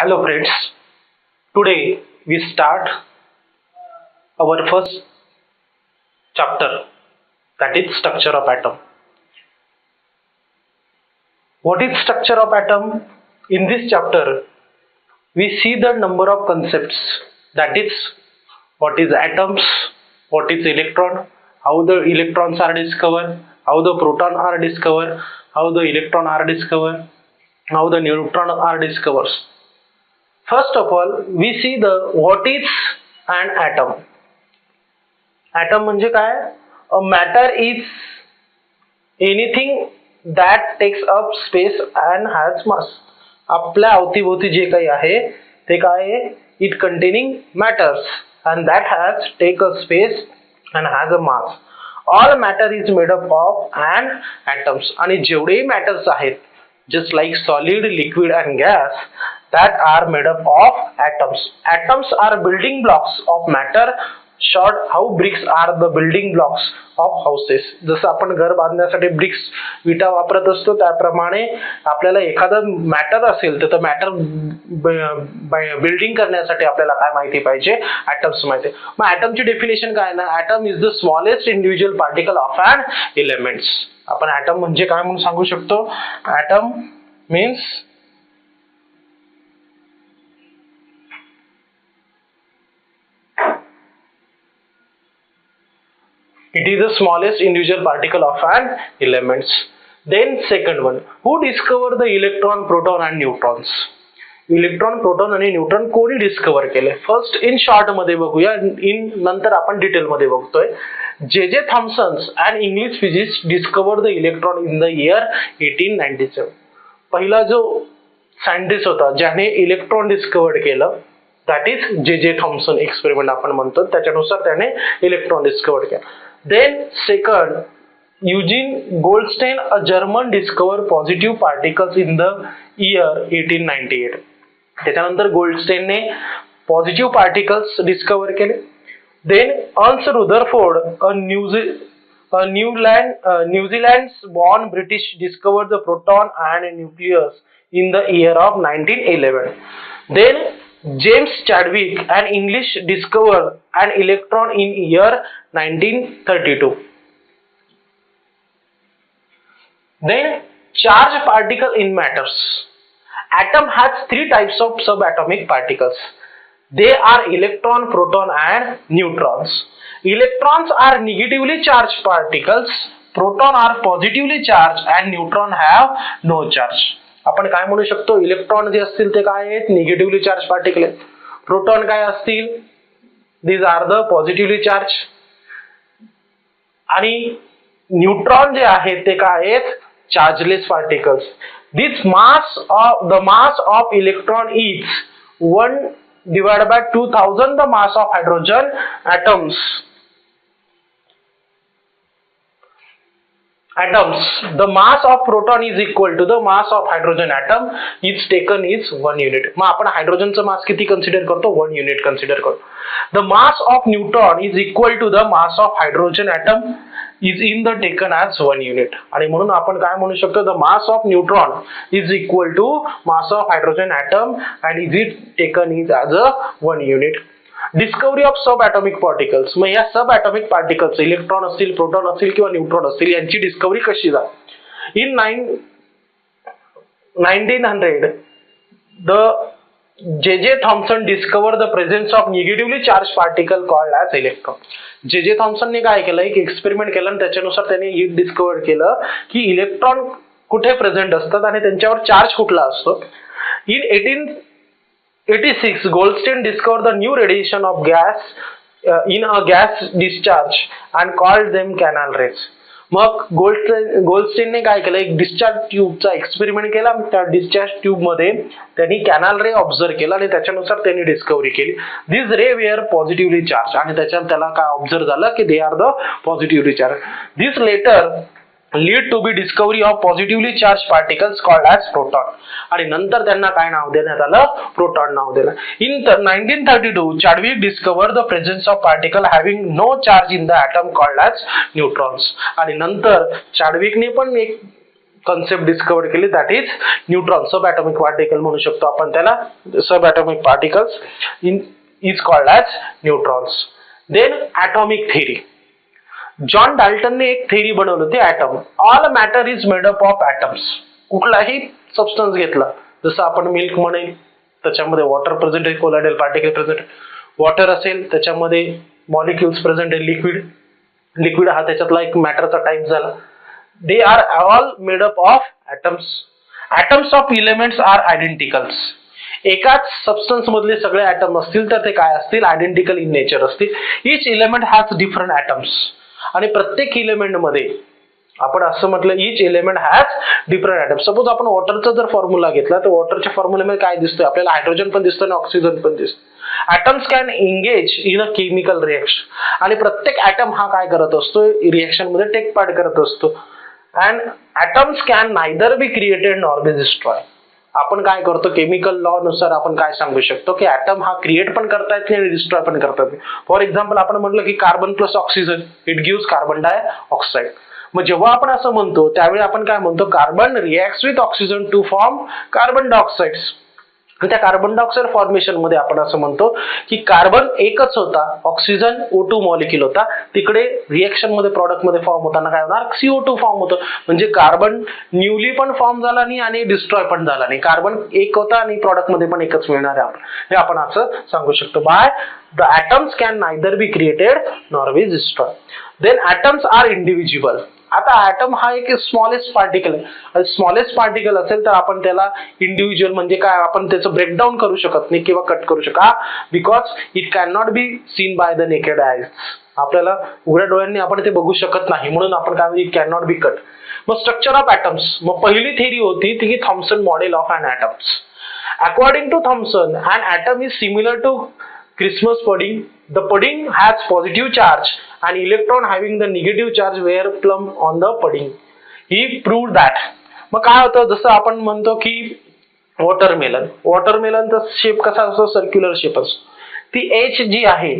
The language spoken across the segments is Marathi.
Hello friends, today we start our first chapter that is structure of atom. What is structure of atom? In this chapter we see the number of concepts that is what is atoms, what is electron, how the electrons are discovered, how the proton are discovered, how the electron are discovered, how the neutron are discovered. First of all, we see the what is an atom. Atom म्हणजे काय? A matter is anything that takes up space and has mass. आपल्या अवतीभोवती जे काही आहे ते काय आहे? It containing matters and that has take a space and has a mass. All matter is made up of an atoms आणि जेवढेही matters आहेत just like solid, liquid and gas that are made up of atoms. Atoms are building blocks of matter. Short how bricks are the building blocks of houses. जसं आपण घर बांधण्यासाठी ब्रिक्स विटा वापरत असतो त्याप्रमाणे आपल्याला एखादं मॅटर असेल तर मॅटर बिल्डिंग करण्यासाठी आपल्याला काय माहिती पाहिजे ऍटम्स माहिती मग ऍटमची डेफिनेशन काय ना atom is the smallest individual particle of and elements आपण ऍटम म्हणजे काय म्हणून सांगू शकतो atom means it is the smallest individual particle of an elements. Then second one who discovered the electron proton and neutrons? Electron proton आणि न्यूट्रॉन कोणी डिस्कवर केले फर्स्ट इन शॉर्टमध्ये बघूया. इन नंतर आपण डिटेल मध्ये बघतोय. J J Thomson's and English physics discover the electron in the year eighteen ninety seven पहिला जो सायंटिस्ट होता ज्याने इलेक्ट्रॉन डिस्कवर केलं that is J J Thomson experiment आपण म्हणतो त्याच्यानुसार त्याने इलेक्ट्रॉन डिस्कवर केलं. then second Eugen Goldstein a German discover positive particles in the year eighteen ninety eight त्याच्यानंतर गोल्डस्टेनने पॉझिटिव्ह पार्टिकल्स डिस्कवर केले then earns Rutherford a न्यूझी न्यूलँड New Zealand born British discover the proton and nucleus in the year of nineteen eleven then James Chadwick, an English discovered an electron in year 1932. Then charge particle in matters. Atom has three types of subatomic particles. They are electron, proton and neutrons. Electrons are negatively charged particles, proton are positively charged and neutron have no charge. आपण काय म्हणू शकतो? इलेक्ट्रॉन जे असतील ते काय आहेत? निगेटिव्हली चार्ज पार्टिकल आहेत. प्रोटॉन काय असतील? These are the positively charge आणि न्यूट्रॉन जे आहेत ते काय आहेत? Chargeless particles this mass of the mass of electron is one divide by two thousand the mass of hydrogen atoms atoms the mass of proton is equal to the mass of hydrogen atom is taken is one unit मग आपण हायड्रोजनचं मास किती कन्सिडर करतो वन युनिट कन्सिडर करतो the mass of neutron is equal to the mass of hydrogen atom is in the taken as one unit आणि म्हणून आपण काय म्हणू शकतो the mass of neutron is equal to mass of hydrogen atom and is it taken is as a one unit discovery of sub atomic particles मग या सब ॲटॉमिक पार्टिकल्स इलेक्ट्रॉन असतील प्रोटॉन असतील किंवा न्यूट्रॉन असतील यांची डिस्कवरी कशी झाली? In nine nineteen hundred the J J Thomson discover the presence of negatively charge particle called as electron J J थॉम्सनने काय केलं? एक एक्सपेरिमेंट केलं आणि त्याच्यानुसार त्यांनी हे डिस्कवर केलं की इलेक्ट्रॉन कुठे प्रेझेंट असतात आणि त्यांच्यावर चार्ज कुठला असतो? In eighteen 86 Goldstein discovered the new radiation of gas uh, in a gas discharge and called them canal rays. मग गोल्डस्टेन गोल्डस्टेनने काय केलं? एक डिस्चार्ज ट्यूबचा एक्सपेरिमेंट केला. त्या डिस्चार्ज ट्यूबमध्ये त्यांनी कॅनल रे ऑब्झर्व केला आणि त्याच्यानुसार त्यांनी डिस्कवरी केली. This ray were positively charge आणि त्याच्यात त्याला काय ऑब्झर्व झालं? की they are the positively charge this later lead to be discovery of positively charge particles called as proton आणि नंतर त्यांना काय नाव देण्यात आलं? प्रोटॉन नाव दिलं इन तर nineteen thirty two Chadwick discover the presence of particle having no charge in the atom called as neutrons आणि नंतर चाडविकने पण एक कन्सेप्ट डिस्कवर केली that is neutron sub atomic particle म्हणू शकतो आपण त्याला. Sub atomic particles in is called as neutrons then atomic theory John डाल्टनने एक थेरी बनवली होती atom all matter is made up of atoms कुठलाही सबस्टन्स घेतला जसं आपण मिल्क म्हणेल त्याच्यामध्ये वॉटर प्रेझेंट आहे कोलाडेल पार्टिकल प्रेझेंट वॉटर असेल त्याच्यामध्ये मॉलिक्युल्स प्रेझेंट आहे लिक्विड लिक्विड हा त्याच्यातला एक मॅटरचा टाईप झाला. They are all made up of atoms atoms of elements are identicals एकाच सबस्टन्स मधले सगळे ऍटम असतील तर ते काय असतील? आयडेंटिकल इन नेचर असतील. Each element has different atoms आणि प्रत्येक इलेमेंटमध्ये आपण असं म्हटलं each element has different atom suppose आपण वॉटरचा जर फॉर्म्युला घेतला तर वॉटरच्या फॉर्म्युलामध्ये काय दिसतोय? आपल्याला हायड्रोजन पण दिसतं आणि ऑक्सिजन पण दिसतं atoms can engage in a chemical reaction आणि प्रत्येक ॲटम हा काय करत असतो? रिएक्शनमध्ये टेक पार्ट करत असतो. And atoms can neither be created nor be destroy आपण काय करतो? केमिकल लॉ नुसार आपण काय सांगू शकतो? की ॲटम हा क्रिएट पण करता येत नाही आणि डिस्ट्रॉय पण करता येत नाही फॉर एक्झाम्पल आपण म्हटलं की carbon plus oxygen it gives carbon dioxide मग जेव्हा आपण असं म्हणतो त्यावेळी आपण काय म्हणतो? Carbon react with oxygen to form carbon dioxide त्या कार्बन डायऑक्साईड फॉर्मेशनमध्ये आपण असं म्हणतो की कार्बन एकच होता ऑक्सिजन ओ टू मॉलिक्युल होता. तिकडे रिएक्शनमध्ये प्रॉडक्टमध्ये फॉर्म होताना काय होणार? सीओ टू फॉर्म होतं. म्हणजे कार्बन न्यूली पण फॉर्म झाला नाही आणि डिस्ट्रॉय पण झाला नाही. कार्बन एक होता आणि प्रॉडक्टमध्ये पण एकच मिळणार आहे आपण. हे आपण असं सांगू शकतो. By the atoms can neither be created nor be destroy then atoms are individual आता ऍटम हा एक स्मॉलेस्ट पार्टिकल आहे. स्मॉलेस्ट पार्टिकल असेल तर आपण त्याला इंडिव्हिज्युअल म्हणजे काय? आपण त्याचं ब्रेकडाऊन करू शकत नाही किंवा कट करू शकत. Because it can not be seen by the naked eyes आपल्याला उघड्या डोळ्यांनी आपण ते बघू शकत नाही. म्हणून आपण काय it can not be cut मग स्ट्रक्चर ऑफ ॲटम्स मग पहिली थेरी होती ती की Thomson model of and atoms according to Thomson an atom is similar to Christmas pudding. The pudding has positive charge and electron having the negative charge were plumb on the pudding. He proved that. मग काय होतं जसं आपण म्हणतो की वॉटरमेलन वॉटरमेलनचा शेप कसा असतो सर्क्युलर शेप असतो ती एच जी आहे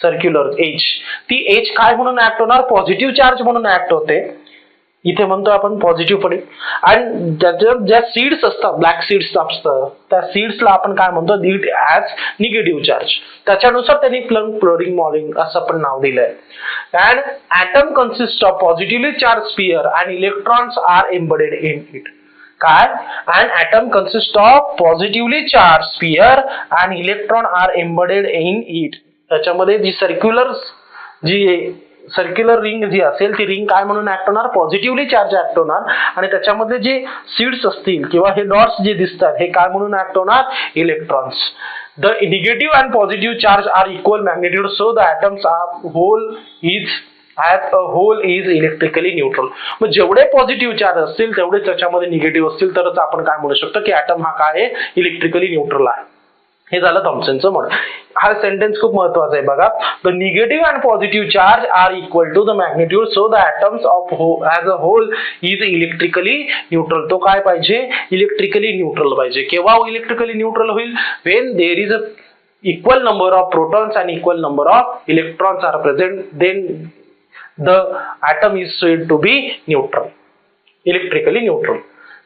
सर्क्युलर एच ती एच काय म्हणून ऍक्ट होणार पॉझिटिव्ह चार्ज म्हणून ऍक्ट होते इथे म्हणतो आपण पॉझिटिव्ह पडेल आणि ज्याच्यात ज्या सीड्स असतात ब्लॅक सीड्स असतात त्या सीड्सला आपण काय म्हणतो दीड ॲज निगेटिव्ह चार्ज त्याच्यानुसार त्यांनी प्लंग फ्लोरिंग मॉलिंग असं पण नाव दिलंय. And atom consist of positively charge sphere and electrons are embedded in it काय? And atom consist of positively charge sphere and electron are embedded in it त्याच्यामध्ये जी सर्क्युलर जी सर्क्युलर रिंग जी असेल ती रिंग काय म्हणून ऍक्ट होणार? पॉझिटिव्हली चार्ज ऍक्ट होणार. आणि त्याच्यामध्ये जे सीड्स असतील किंवा हे डॉट्स जे दिसतात हे काय म्हणून ऍक्ट होणार? Electrons the negative and positive charge are equal magnitude so the atoms are whole is at a whole is electrically neutral मग जेवढे पॉझिटिव्ह चार्ज असतील तेवढे त्याच्यामध्ये निगेटिव्ह असतील तरच आपण काय म्हणू शकतो की ऍटम हा काय आहे? इलेक्ट्रिकली न्यूट्रल आहे. हे झालं थॉम्सनचं मॉडेल हा सेंटेन्स खूप महत्त्वाचा आहे बघा. The negative and positive charge are equal to the magnitude so the atoms of as a whole is electrically neutral तो काय पाहिजे? इलेक्ट्रिकली न्यूट्रल पाहिजे. केव्हा इलेक्ट्रिकली न्यूट्रल होईल? When there is a equal number of protons and equal number of electrons are present then the atom is said to be neutral electrically neutral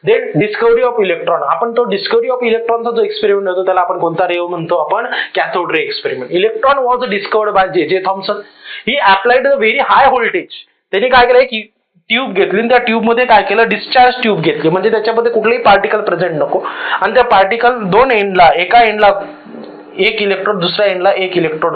then discovery of electron आपण तो डिस्कवरी ऑफ इलेक्ट्रॉनचा जो एक्सपेरिमेंट होतो त्याला आपण कोणता रे म्हणतो? आपण cathode ray experiment electron was discovered by J J Thomson he applied the very high voltage त्यांनी काय केलंय की ट्यूब घेतली आणि त्या ट्यूबमध्ये काय केलं? डिस्चार्ज ट्यूब घेतली. म्हणजे त्याच्यामध्ये कुठलेही पार्टिकल प्रेझेंट नको. आणि त्या पार्टिकल दोन एंडला एका एंडला एक इलेक्ट्रोड दुसऱ्या एंडला एक इलेक्ट्रोड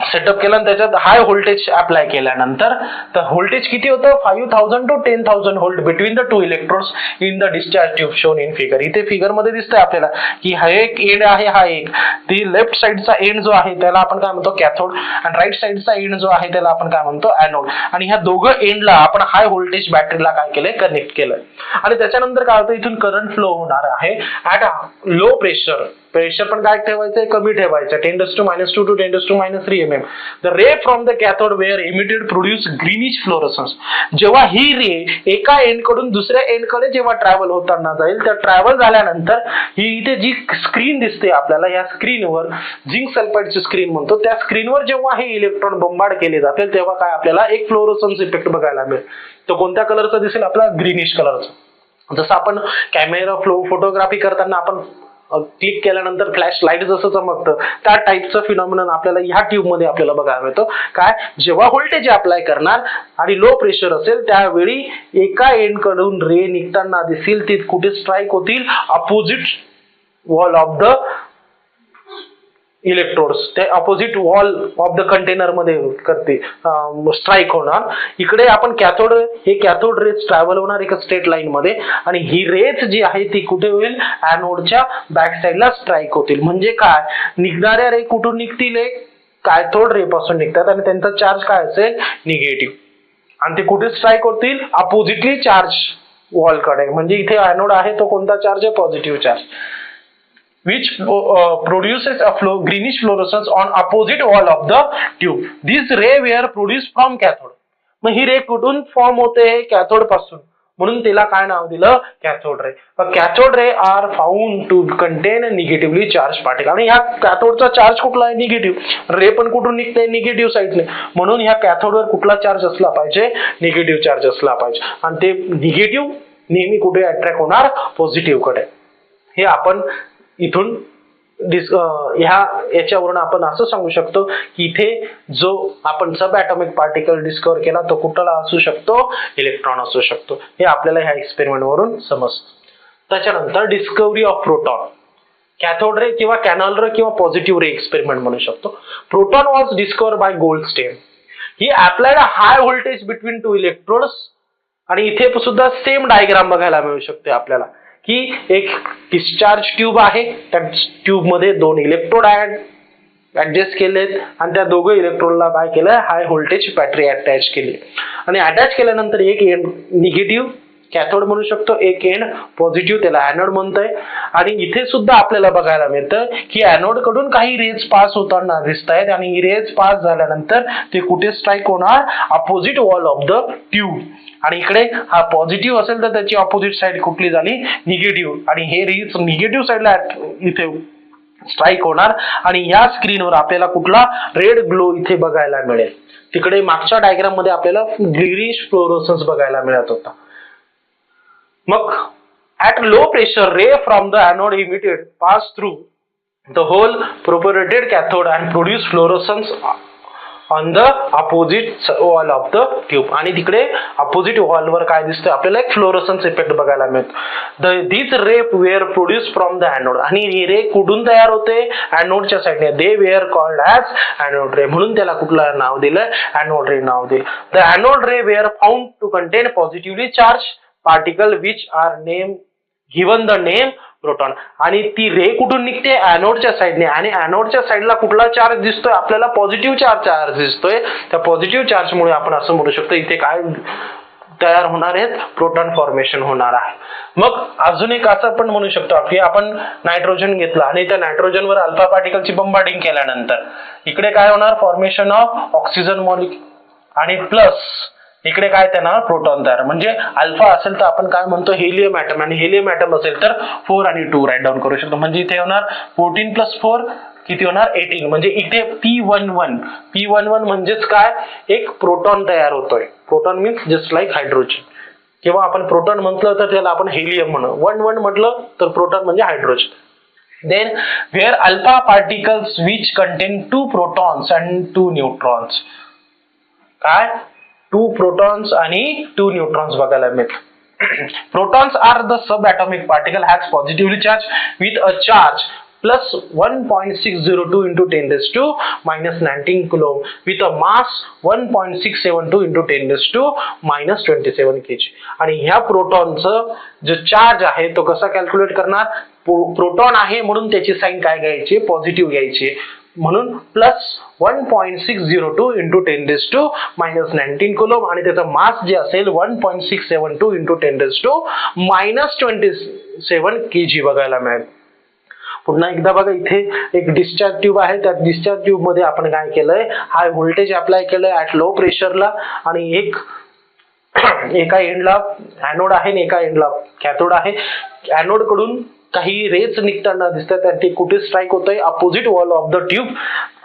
सेटअप केलं आणि त्याच्यात हाय व्होल्टेज अप्लाय केल्यानंतर तर व्होल्टेज किती होतं? Five thousand to ten thousand volt between the two electrodes in the discharge tube shown in figure इथे फिगरमध्ये दिसतंय आपल्याला की हा एक एंड आहे हा एक. ती लेफ्ट साईडचा एंड जो आहे त्याला आपण काय म्हणतो? कॅथोड आणि राईट साईडचा एंड जो आहे त्याला आपण काय म्हणतो? अॅनोड आणि ह्या दोघं एंडला आपण हाय व्होल्टेज बॅटरीला काय केलंय? कनेक्ट केलंय. आणि त्याच्यानंतर काय होतं? इथून करंट फ्लो होणार आहे ऍट लो प्रेशर प्रेशर पण काय ठेवायचं कमी ठेवायचं tends to minus two two tends to minus three M M the ray from the cathode were emitted produce greenish fluorescence जेव्हा ही रे एका एंडकडून दुसऱ्या एंडकडे जेव्हा ट्रॅव्हल होताना जाईल तर ट्रॅव्हल झाल्यानंतर ही इथे जी स्क्रीन दिसते आपल्याला या स्क्रीनवर झिंक सल्फाईडची स्क्रीन म्हणतो त्या स्क्रीनवर जेव्हा हे इलेक्ट्रॉन बंबाड केले जातील तेव्हा काय आपल्याला एक फ्लोरोसन्स इफेक्ट बघायला मिळेल. तो कोणत्या कलरचा दिसेल? आपला ग्रीनिश कलरचा जसं आपण कॅमेरा फ्लो फोटोग्राफी करताना आपण क्लिक केल्यानंतर फ्लॅश लाइट जसं चमकतं त्या टाईपचं फिनॉमिनन आपल्याला ह्या ट्यूबमध्ये आपल्याला बघायला मिळतं. काय? जेव्हा व्होल्टेज अप्लाय करणार आणि लो प्रेशर असेल त्यावेळी एका एंडकडून रे निघताना दिसतील ती कुठे स्ट्राईक होतील opposite wall of the electrodes ते अपोजिट वॉल ऑफ द कंटेनरमध्ये करते. स्ट्राईक होणार. इकडे आपण कॅथोड हे कॅथोड रेज ट्रॅव्हल होणार एका स्ट्रेट लाईन मध्ये. आणि ही रेज जी आहे ती कुठे होईल? अॅनोडच्या बॅक साईडला स्ट्राईक होतील. म्हणजे काय? निघणाऱ्या रे कुठून निघतील? कायथोड कॅथोड रे पासून निघतात आणि त्यांचा चार्ज काय असेल? निगेटिव्ह आणि ते कुठे स्ट्राईक होतील? अपोजिटली चार्ज वॉलकडे. म्हणजे इथे अॅनोड आहे तो कोणता चार्ज आहे positive charge which uh, uh, produces a flow, greenish fluorescence on opposite wall of the tube. This ray were produced from cathode. मग ही रे कुठून फॉर्म होते? कॅथोडपासून. म्हणून तिला काय नाव दिलं? Cathode ray cathode ray are found to contain negatively charge particle आणि ह्या कॅथोडचा चार्ज कुठला आहे? निगेटिव्ह रे पण कुठून निघते? निगेटिव्ह साईडने म्हणून ह्या कॅथोडवर कुठला चार्ज असला पाहिजे? निगेटिव्ह चार्ज असला पाहिजे. आणि ते निगेटिव्ह नेहमी कुठे अट्रॅक्ट होणार? पॉझिटिव्हकडे. हे आपण इथून डिस ह्या याच्यावरून आपण असं सांगू शकतो की इथे जो आपण सब ॲटॉमिक पार्टिकल डिस्कवर केला तो कुठला असू शकतो? इलेक्ट्रॉन असू शकतो. हे आपल्याला ह्या एक्सपेरिमेंट वरून समजतं. त्याच्यानंतर discovery of proton cathode ray किंवा कॅनल रे किंवा पॉझिटिव्ह रे एक्सपेरिमेंट म्हणू शकतो. Proton was discover by Goldstein he applied high voltage between two electrodes आणि इथे सुद्धा सेम डायग्राम बघायला मिळू शकते आपल्याला. की एक डिस्चार्ज ट्यूब आहे. त्या ट्यूबमध्ये दोन इलेक्ट्रोड ऍडजस्ट केलेत. आणि त्या दोघं इलेक्ट्रोडला काय केलं? हाय व्होल्टेज बॅटरी अटॅच केली. आणि अटॅच केल्यानंतर एक निगेटिव्ह कॅथोड म्हणू शकतो एक एंड पॉझिटिव्ह त्याला अॅनोड म्हणतोय. आणि इथे सुद्धा आपल्याला बघायला मिळतं की अॅनोडकडून काही रेज पास होताना दिसत आहेत आणि ही रेज पास झाल्यानंतर ते कुठे स्ट्राईक होणार? Opposite wall of the tube आणि इकडे हा पॉझिटिव्ह असेल तर त्याची ऑपोजिट साईड कुठली झाली? निगेटिव्ह आणि हे रेज निगेटिव्ह साईडला इथे स्ट्राईक होणार. आणि या स्क्रीनवर आपल्याला कुठला रेड ग्लो इथे बघायला मिळेल. तिकडे मागच्या डायग्राममध्ये आपल्याला ग्रीनिश फ्लोरोसन्स बघायला मिळत होता. मग at low pressure ray from the anode emitted pass through the whole propagated cathode and produce fluorescence on the opposite wall of the tube आणि तिकडे अपोजिट वॉल वर काय दिसतं आपल्याला एक फ्लोरोसन्स इफेक्ट बघायला मिळतो. The this ray were produce from the anode आणि ही रे कुठून तयार होते? अॅनोडच्या साईडने they were called as anode ray म्हणून त्याला कुठलं नाव दिलं अॅनोड रे नाव दिलं. The anode ray were found to contain positively charge particle which are name given the name proton आणि ती रे कुठून निघते? अॅनोडच्या साईडने आणि अॅनोडच्या साईडला कुठला चार्ज दिसतोय? आपल्याला पॉझिटिव्ह चार्ज चार्ज दिसतोय. त्या पॉझिटिव्ह चार्जमुळे आपण असं म्हणू शकतो इथे काय तयार होणार आहेत? प्रोटॉन फॉर्मेशन होणार आहे. मग अजून एक असं पण म्हणू शकतो की आपण नायट्रोजन घेतला आणि त्या नायट्रोजनवर अल्फा पार्टिकलची बंबार्डिंग केल्यानंतर इकडे काय होणार? फॉर्मेशन ऑफ ऑक्सिजन मॉलिक्युल आणि प्लस इकडे काय त्यांना? प्रोटॉन तयार. म्हणजे अल्फा असेल तर आपण काय म्हणतो? हेलियम ऍटम आणि हेलियम ऍटम असेल तर फोर आणि टू राईट डाऊन करू शकतो. म्हणजे इथे होणार फोर्टीन प्लस फोर किती होणार? एटीन. म्हणजे इथे P one one. P one one म्हणजेच काय? एक प्रोटॉन तयार होतोय. Proton means just like hydrogen किंवा आपण प्रोटॉन म्हटलं तर त्याला आपण हेलियम म्हणू. वन वन म्हटलं तर प्रोटॉन म्हणजे hydrogen then were alpha particles which contain two protons and two neutrons काय? टू प्रोटॉन्स आणि टू न्यूट्रॉन्स बघायला मिळत. Protons are the sub atomic particle has positively charge with a charge plus one point six zero two into ten raise to minus nineteen coulomb with a mass one point six seven two into ten raise to minus twenty seven K G आणि ह्या प्रोटॉनचं जो चार्ज आहे तो कसा कॅल्क्युलेट करणार? प्रोटॉन आहे म्हणून त्याची साईन काय घ्यायची? पॉझिटिव्ह घ्यायची. म्हणून plus one point six zero two into ten raise to minus nineteen coulomb आणि त्याचं मास जे असेल one point six seven two into ten raise to minus twenty seven K G बघायला मिळेल. पुन्हा एकदा बघा इथे एक डिस्चार्ज ट्यूब आहे. त्या डिस्चार्ज ट्यूबमध्ये आपण काय केलंय? हाय व्होल्टेज अप्लाय केलंय ऍट लो. प्रेशरला आणि एक एका एंडला ॲनोड आहे आणि एका एंडला कॅथोड आहे. ॲनोडकडून काही रेज निघताना दिसतात आणि ते कुठे स्ट्राईक होतंय opposite wall of the tube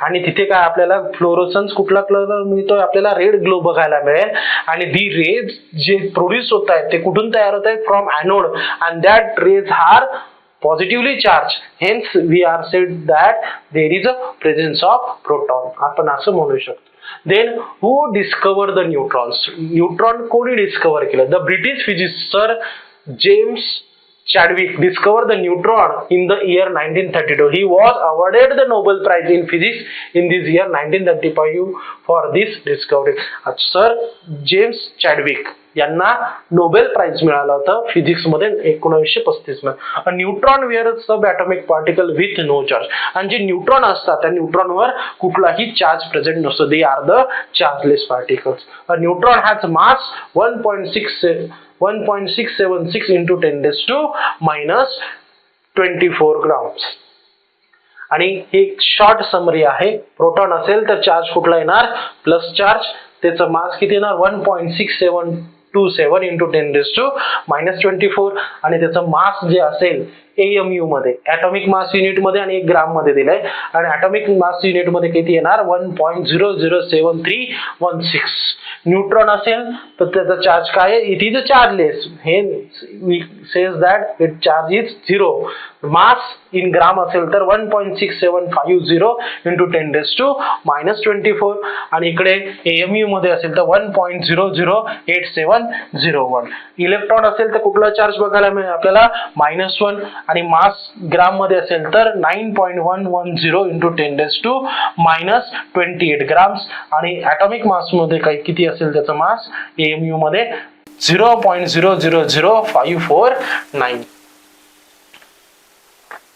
आणि तिथे काय आपल्याला फ्लोरोसन्स कुठला कलर मिळतोय? आपल्याला रेड ग्लो बघायला मिळेल. आणि दी रेज जे प्रोड्यूस होत आहेत ते कुठून तयार होत आहेत? From anode and that rays are positively charge hence we are said that there is a presence of proton आपण असं म्हणू शकतो. Then who discover the neutrons neutron कोणी डिस्कवर केलं? The British physicist sir James Chadwick discovered the neutron in the year 1932. He was awarded the Nobel Prize in Physics in this year 1935 for this discovery. Sir James Chadwick यांना नोबेल प्राइज मिळालं होतं फिजिक्समध्ये एकोणीसशे पस्तीसमध्ये neutron were sub atomic particle with no charge आणि जे न्यूट्रॉन असतात त्या न्यूट्रॉनवर कुठलाही चार्ज प्रेझेंट नसतो they are the chargeless particles neutron has mass one point six 1.676 into 10 raised to minus 24 grams. आणि ही एक शॉर्ट समरी आहे. प्रोटॉन असेल तर चार्ज कुठला येणार? प्लस चार्ज त्याचं मास किती येणार? One point six seven two seven into ten raise to minus twenty four आणि त्याचं मास जे असेल एएमयू मध्ये ऍटॉमिक मास युनिटमध्ये आणि एक ग्राममध्ये दिलंय. आणि ऍटॉमिक मास युनिटमध्ये किती येणार? One point zero zero seven three one six neutron असेल तर त्याचा चार्ज काय आहे? It is a chargeless he says that it charge is zero mass in gram असेल तर one point six seven five zero into ten raise to minus twenty four आणि इकडे एएमयू मध्ये असेल तर one point zero zero eight seven zero one electron असेल तर कुठला चार्ज बघायला मिळेल? आपल्याला मायनस वन आणि मास ग्राममध्ये असेल तर nine point one one zero into ten raise to minus twenty eight grams आणि ॲटॉमिक मासमध्ये काही किती असेल त्याचा मास एएमयू मध्ये zero point zero zero zero five four nine